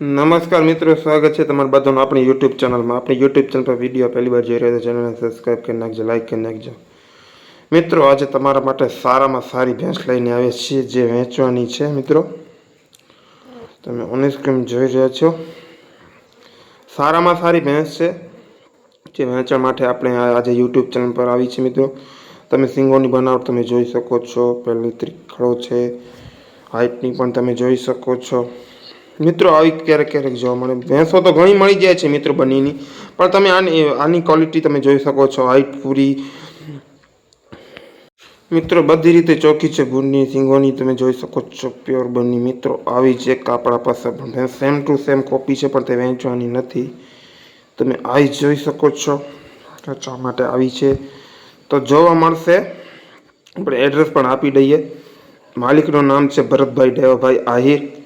નમસ્કાર મિત્રો, સ્વાગત છે તમારા બધાનું આપણી યુટ્યુબ ચેનલમાં. આપણી યુટ્યુબ ચેનલ પર વીડિયો પહેલી વાર જોઈ રહ્યા છે, ચેનલને સબસ્ક્રાઈબ કરી નાખજો લાઈક કરી નાખજો. મિત્રો, આજે તમારા માટે સારામાં સારી ભેંસ લઈને આવે છીએ, જે વેચવાની છે, મિત્રો. તમે ઓન સ્ક્રીન જોઈ રહ્યા છો. સારામાં સારી ભેંસ છે, જે વેચવા માટે આપણે આજે યુટ્યુબ ચેનલ પર આવી છે મિત્રો. તમે સિંગોની બનાવટ તમે જોઈ શકો છો, પહેલી ત્રિખડો છે હાઇટની પણ તમે જોઈ શકો છો. મિત્રો, આવી ક્યારેક ક્યારેક જોવા મળે. ભેંસો તો ઘણી મળી જાય છે મિત્રો બનીની. પણ તમે આની આની ક્વોલિટી તમે જોઈ શકો છો. હાઈટ પૂરી. મિત્રો, બધી રીતે ચોખ્ખી છે ગુણની, સિંગોની તમે જોઈ શકો છો. પ્યોર બની મિત્રો, આવી છે કાપડા પાસે પણ સેમ ટુ સેમ કોપી છે, પણ તે વેચવાની નથી. તમે આવી જોઈ શકો છો. વેચવા માટે આવી છે. તો જોવા મળશે. આપણે એડ્રેસ પણ આપી દઈએ. માલિકનું નામ છે ભરતભાઈ દેવાભાઈ આહિર.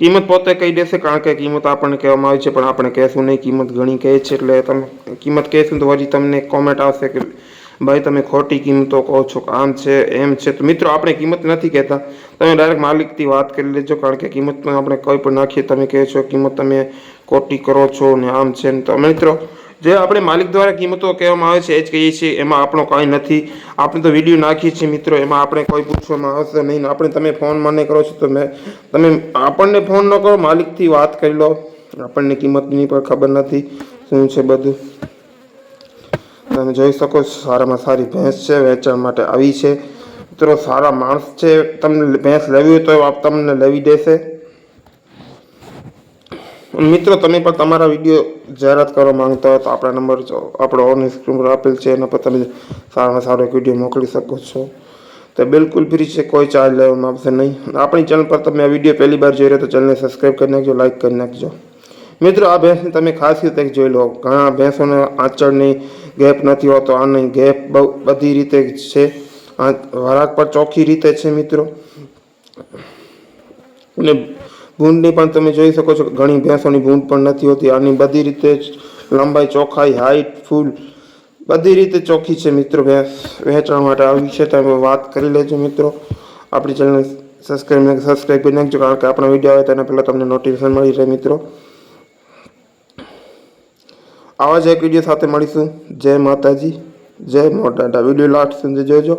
કિંમત પોતે કહી દેશે કારણ કે કિંમત આપણને કહેવામાં આવી છે, પણ આપણે કહેશું નહીં. કિંમત ઘણી કહે છે, એટલે તમે કિંમત કહેશું તો હજી તમને કોમેન્ટ આવશે કે ભાઈ તમે ખોટી કિંમતો કહો છો આમ છે, એમ છે. તો મિત્રો, આપણે કિંમત નથી કહેતા. તમે ડાયરેક્ટ માલિકથી વાત કરી લેજો, કારણ કે કિંમતમાં આપણે કોઈ પણ નાખીએ, તમે કહે છો કિંમત તમે ખોટી કરો છો ને આમ છે ને તો મિત્રો જે આપણે માલિક દ્વારા કિંમતો કહેવામાં આવે છે, એ જ કહીએ છીએ, એમાં આપણો કાંઈ નથી. આપણે તો વીડિયો નાખીએ છીએ મિત્રો, એમાં આપણે કોઈ પૂછવામાં આવશે નહીં. આપણે તમે ફોન મને કરો છો તો મેં, તમે આપણને ફોન ન કરો, માલિકથી વાત કરી લો. આપણને કિંમતની પણ ખબર નથી શું છે બધું. તમે જોઈ શકો છો, સારામાં સારી ભેંસ છે, વેચાણ માટે આવી છે. મિત્રો, સારા માણસ છે. તમને ભેંસ લેવી હોય તો તમને લેવી દેશે. મિત્રો, તમે પણ તમારા વીડિયો જાહેરાત કરવા માંગતા હોય તો આપણા નંબર આપણો ઓન સ્ક્રીન પર આપેલ છે, એના પર તમે સારામાં સારો એક વીડિયો મોકલી શકો છો. તો બિલકુલ ફ્રી છે, કોઈ ચાર્જ લેવામાં આવશે નહીં. આપણી ચેનલ પર તમે આ વીડિયો પહેલી વાર જોઈ રહ્યા તો ચેનલને સબસ્ક્રાઈબ કરી નાખજો લાઈક કરી નાખજો. મિત્રો, આ ભેંસની તમે ખાસ રીતે જોઈ લો. ઘણા ભેંસોને આંચળની ગેપ નથી હોતો, આની ગેપ બહુ બધી રીતે છે. આ વરાક પર ચોખ્ખી રીતે છે, મિત્રો. અને ભૂંડની પણ તમે જોઈ શકો છો ઘણી ભેંસોની ભૂંડ પણ નથી હોતી. આની બધી રીતે લંબાઈ ચોખાઈ હાઈટ ફૂલ બધી રીતે ચોખ્ખી છે મિત્રો ભેંસ. વેચવા માટે આવી છે, તમે વાત કરી લેજો મિત્રો. આપણી ચેનલ સબસ્ક્રાઈબ સબસ્ક્રાઈબ કરી નાખજો, કારણ કે આપણો વીડિયો આવે તેના પહેલાં તમને નોટિફિકેશન મળી રહે મિત્રો. આવા જ એક વીડિયો સાથે મળીશું. જય માતાજી, જય મોટા વીડિયો લાસ્ટ સુધી જોજો.